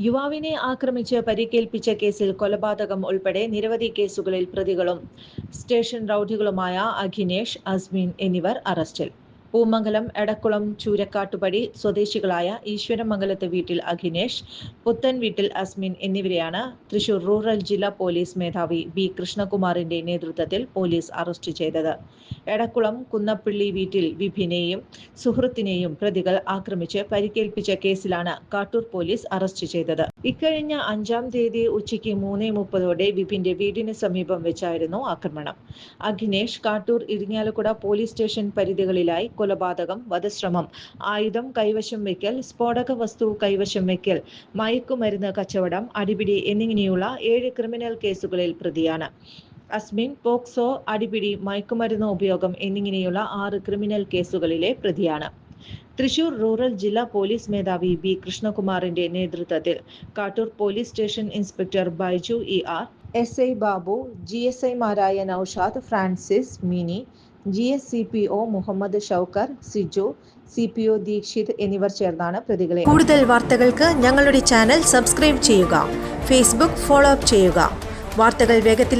യുവാവിനെ ആക്രമിച്ച് പരിക്കേൽപ്പിച്ച കേസിൽ കൊലപാതകം ഉൾപ്പെടെ നിരവധി കേസുകളിൽ പ്രതികളും സ്റ്റേഷൻ റൌഡികളുമായ അഖിനേഷ് അസ്മിൻ എന്നിവർ അറസ്റ്റിൽ. പൂമംഗലം എടക്കുളം ചൂരക്കാട്ടുപടി സ്വദേശികളായ ഈശ്വരമംഗലത്തെ വീട്ടിൽ അഖിനേഷ് പുത്തൻ വീട്ടിൽ അസ്മിൻ എന്നിവരെയാണ് തൃശൂർ റൂറൽ ജില്ലാ പോലീസ് മേധാവി ബി കൃഷ്ണകുമാറിന്റെ നേതൃത്വത്തിൽ പോലീസ് അറസ്റ്റ് ചെയ്തത്. എടക്കുളം കുന്നപ്പള്ളി വീട്ടിൽ വിഭിനെയും സുഹൃത്തിനെയും പ്രതികൾ ആക്രമിച്ച് പരിക്കേൽപ്പിച്ച കേസിലാണ് കാട്ടൂർ പോലീസ് അറസ്റ്റ് ചെയ്തത്. ഇക്കഴിഞ്ഞ അഞ്ചാം തീയതി ഉച്ചയ്ക്ക് മൂന്നേ മുപ്പതോടെ വിപിന്റെ വീടിന് സമീപം വെച്ചായിരുന്നു ആക്രമണം. അഖിനേഷ് കാട്ടൂർ ഇരിങ്ങാലക്കുട പോലീസ് സ്റ്റേഷൻ പരിധികളിലായി കൊലപാതകം വധശ്രമം ആയുധം കൈവശം വയ്ക്കൽ സ്ഫോടക വസ്തു കൈവശം വയ്ക്കൽ മയക്കുമരുന്ന് കച്ചവടം അടിപിടി എന്നിങ്ങനെയുള്ള ഏഴ് ക്രിമിനൽ കേസുകളിൽ പ്രതിയാണ്. അസ്മിൻ പോക്സോ അടിപിടി മയക്കുമരുന്ന് ഉപയോഗം എന്നിങ്ങനെയുള്ള ആറ് ക്രിമിനൽ കേസുകളിലെ പ്രതിയാണ്. തൃശൂർ റൂറൽ ജില്ലാ പോലീസ് മേധാവി ബി കൃഷ്ണകുമാറിന്റെ നേതൃത്വത്തിൽ Kattoor police station inspector Baiju E R S I Babu G S ഐമാരായ Noushad Francis Mini G S C P O Muhammad Shoukar Siju C P O Deekshith എന്നിവർ ചേർന്നാണ് പ്രതികളെ കൂടുതൽ വാർത്തകൾക്ക് ഞങ്ങളുടെ ചാനൽ സബ്സ്ക്രൈബ് ചെയ്യുക. ഫേസ്ബുക്ക് ഫോളോ അപ്പ് ചെയ്യുക. വാർത്തകൾ വേഗത്തിൽ